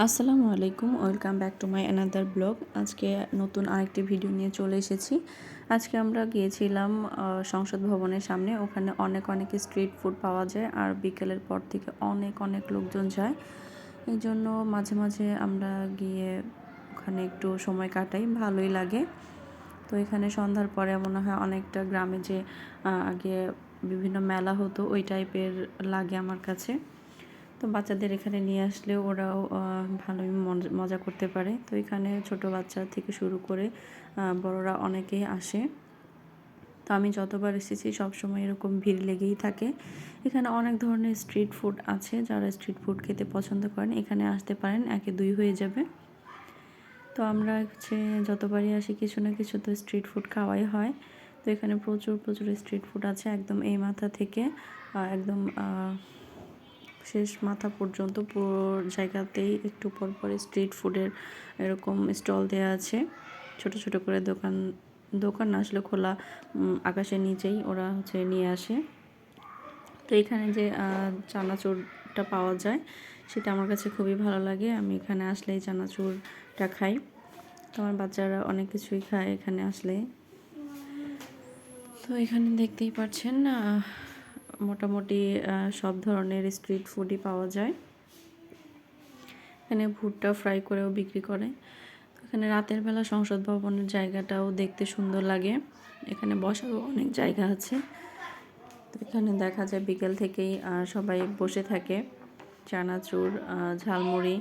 আসসালামু আলাইকুম, welcome back to my another blog. আজকে নতুন আরেকটি ভিডিও নিয়ে চলে এসেছি। আজকে আমরা গিয়েছিলাম সংসদ ভবনের সামনে। ওখানে অনেক অনেক স্ট্রিট ফুড পাওয়া যায় আর বিকেলের পর থেকে অনেক অনেক লোকজন যায়। এই জন্য মাঝে মাঝে আমরা গিয়ে ওখানে একটু সময় কাটাই, ভালোই লাগে। তো এখানে সন্ধ্যার পরে মনে হয় অনেকটা গ্রামে যে আগে বিভিন্ন মেলা হতো, ওই টাইপের লাগে আমার কাছে। তো বাচ্চাদের এখানে নিয়ে আসলে ওরাও ভালোই মজা করতে পারে। তো এখানে ছোট বাচ্চা থেকে শুরু করে বড়রা অনেকেই আসে। তো আমি যতবার এসেছি সবসময় এরকম ভিড় লেগেই থাকে। এখানে অনেক ধরনের স্ট্রিট ফুড আছে, যারা স্ট্রিট ফুড খেতে পছন্দ করেন, এখানে আসতে পারেন, একে দুই হয়ে যাবে। তো আমরা হচ্ছে যতবারই আসি, কিছু না কিছু তো স্ট্রিট ফুড খাওয়াই হয়। তো এখানে প্রচুর প্রচুর স্ট্রিট ফুড আছে একদম এই মাথা থেকে একদম শেষ মাথা পর্যন্ত পুরো জায়গাতেই একটু পর পরে স্ট্রিট ফুডের এরকম স্টল দেওয়া আছে। ছোট ছোট করে দোকান দোকান আসলে খোলা আকাশের নিচেই ওরা হচ্ছে নিয়ে আসে। তো এখানে যে চানাচুরটা পাওয়া যায়, সেটা আমার কাছে খুবই ভালো লাগে। আমি এখানে আসলেই চানাচুরটা খাই। তো আমার বাচ্চারা অনেক কিছুই খায় এখানে আসলে। তো এখানে দেখতেই পাচ্ছেন মোটামুটি সব ধরনের স্ট্রিট ফুডই পাওয়া যায়। এখানে ভুট্টা ফ্রাই করেও বিক্রি করে। এখানে রাতের বেলা সংসদ ভবনের জায়গাটাও দেখতে সুন্দর লাগে। এখানে বসারও অনেক জায়গা আছে। তো এখানে দেখা যায় বিকেল থেকেই সবাই বসে থাকে। চানাচুর ঝালমুড়ি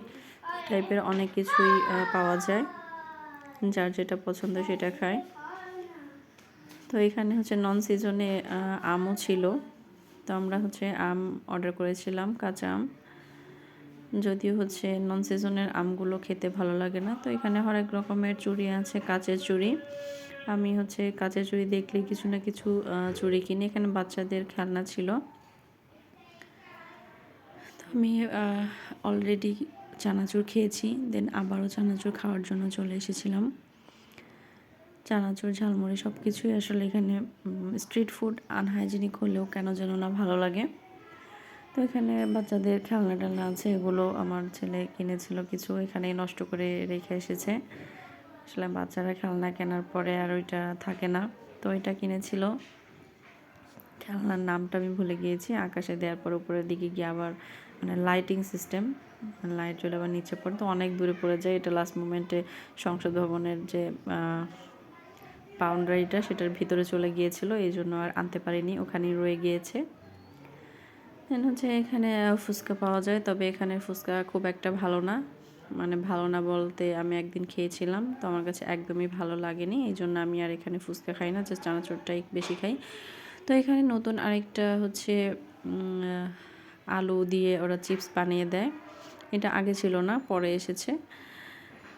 টাইপের অনেক কিছুই পাওয়া যায়। যার যেটা পছন্দ সেটা খায়। তো এখানে হচ্ছে নন সিজনে আমও ছিল। তো আমরা হচ্ছে আম অর্ডার করেছিলাম, কাঁচা আম। যদিও হচ্ছে নন সিজনের আমগুলো খেতে ভালো লাগে না, তো এখানে হরেক রকমের চুড়ি আছে, কাঁচের চুড়ি। আমি হচ্ছে কাঁচের চুড়ি দেখলে কিছু না কিছু চুড়ি কিনি, এখানে বাচ্চাদের খেলনা ছিল। তো আমি অলরেডি চানাচুর খেয়েছি দেন আবারও চানাচুর খাওয়ার জন্য চলে এসেছিলাম। চানাচুর, ঝালমুড়ি সব কিছুই আসলে এখানে স্ট্রিট ফুড আনহাইজেনিক হলেও কেন যেন না ভালো লাগে। তো এখানে বাচ্চাদের খেলনা টেলনা আছে, এগুলো আমার ছেলে কিনেছিল কিছু এখানে নষ্ট করে রেখে এসেছে। আসলে বাচ্চারা খেলনা কেনার পরে আর ওইটা থাকে না, তো এটা কিনেছিল। খেলনার নামটা আমি ভুলে গিয়েছি, আকাশে দেওয়ার পর উপরের দিকে গিয়ে আবার মানে লাইটিং সিস্টেম লাইট চলে আবার নিচে পড়ে, তো অনেক দূরে পড়ে যায়। এটা লাস্ট মোমেন্টে সংসদ ভবনের যে বাউন্ডারিটা সেটার ভিতরে চলে গিয়েছিল, এই জন্য আর আনতে পারিনি, ওখানেই রয়ে গিয়েছে। দেন হচ্ছে এখানে ফুচকা পাওয়া যায়, তবে এখানে ফুচকা খুব একটা ভালো না। মানে ভালো না বলতে আমি একদিন খেয়েছিলাম, তো আমার কাছে একদমই ভালো লাগেনি, এই জন্য আমি আর এখানে ফুচকা খাই না জাস্ট চানাচুরটাই বেশি খাই। তো এখানে নতুন আরেকটা হচ্ছে আলু দিয়ে ওরা চিপস বানিয়ে দেয়। এটা আগে ছিল না, পরে এসেছে।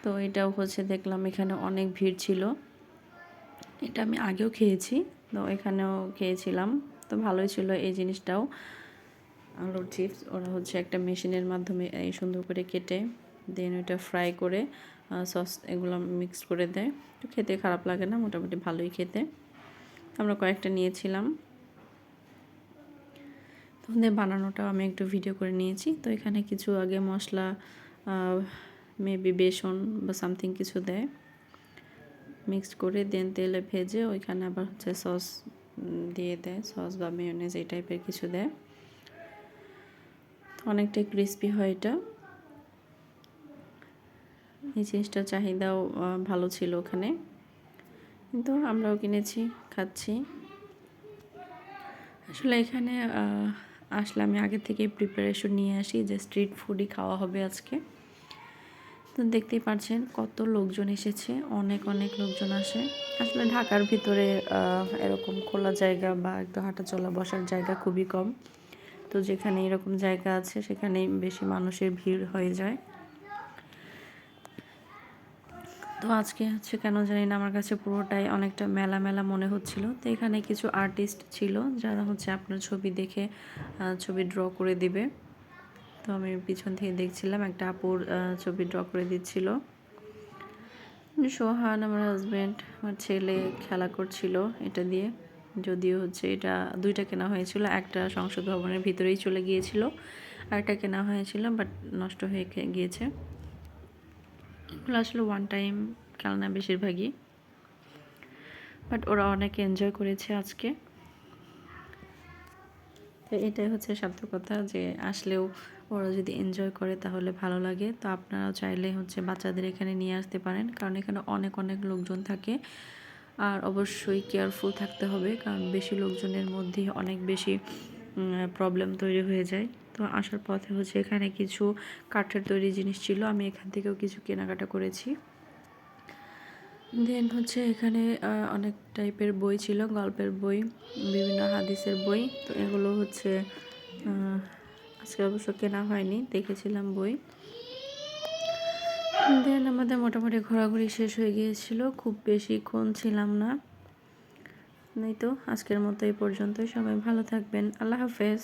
তো এটাও হচ্ছে দেখলাম এখানে অনেক ভিড় ছিল। এটা আমি আগেও খেয়েছি, তো এখানেও খেয়েছিলাম। তো ভালোই ছিল এই জিনিসটাও। আলুর চিপস ওরা হচ্ছে একটা মেশিনের মাধ্যমে এই সুন্দর করে কেটে দেন ওইটা ফ্রাই করে সস এগুলো মিক্স করে দেয়। তো খেতে খারাপ লাগে না, মোটামুটি ভালোই খেতে। আমরা কয়েকটা নিয়েছিলাম। তো বানানোটাও আমি একটু ভিডিও করে নিয়েছি। তো এখানে কিছু আগে মশলা মেবি বেসন বা সামথিং কিছু দেয়। মিক্সড করে দেন তেলে ভেজে ওইখানে আবার হচ্ছে সস দিয়ে দেয়। সস বা মেয়নেজ এই টাইপের কিছু দেয়। অনেকটাই ক্রিস্পি হয় এটা। এই জিনিসটার চাহিদাও ভালো ছিল ওখানে। কিন্তু আমরাও কিনেছি, খাচ্ছি। আসলে এখানে আসলে আমি আগে থেকে প্রিপারেশন নিয়ে আসি যে স্ট্রিট ফুডই খাওয়া হবে আজকে। তো দেখতেই পাচ্ছেন কত লোকজন এসেছে, অনেক অনেক লোকজন আসে। আসলে ঢাকার ভিতরে এরকম খোলা জায়গা বা একটু হাঁটা চলা বসার জায়গা খুবই কম। তো যেখানে এরকম জায়গা আছে সেখানে বেশি মানুষের ভিড় হয়ে যায়। তো আজকে হচ্ছে কেন জানি না, আমার কাছে পুরোটাই অনেকটা মেলা মেলা মনে হচ্ছিল। তো এখানে কিছু আর্টিস্ট ছিল, যারা হচ্ছে আপনার ছবি দেখে ছবি ড্র করে দিবে। তো আমি পিছন থেকে দেখছিলাম, একটা আপুর ছবি ড্র করে দিচ্ছিল। সোহান, আমার হাজব্যান্ড আমার ছেলে খেলা করছিল এটা দিয়ে। যদিও হচ্ছে এটা দুইটা কেনা হয়েছিল, একটা সংসদ ভবনের ভিতরেই চলে গিয়েছিল আর একটা কেনা হয়েছিল বাট নষ্ট হয়ে গিয়েছে। এগুলো আসলে ওয়ান টাইম খেলনা বেশিরভাগই। বাট ওরা অনেক এনজয় করেছে আজকে। তো এটাই হচ্ছে সার্থকতা যে আসলেও ওরা যদি এনজয় করে তাহলে ভালো লাগে। তো আপনারাও চাইলে হচ্ছে বাচ্চাদের এখানে নিয়ে আসতে পারেন। কারণ এখানে অনেক অনেক লোকজন থাকে। আর অবশ্যই কেয়ারফুল থাকতে হবে। কারণ বেশি লোকজনের মধ্যে অনেক বেশি প্রবলেম তৈরি হয়ে যায়। তো আসার পথে হচ্ছে এখানে কিছু কাঠের তৈরি জিনিস ছিল। আমি এখান থেকেও কিছু কেনাকাটা করেছি। দেন হচ্ছে এখানে অনেক টাইপের বই ছিল, গল্পের বই, বিভিন্ন হাদিসের বই। তো এগুলো হচ্ছে আজকে অবশ্য কেনা হয়নি, দেখেছিলাম বই। দেন আমাদের মোটামুটি ঘোরাঘুরি শেষ হয়ে গিয়েছিল, খুব বেশিক্ষণ ছিলাম না। এই তো, আজকের মতো এই পর্যন্তই। সবাই ভালো থাকবেন। আল্লাহ হাফেজ।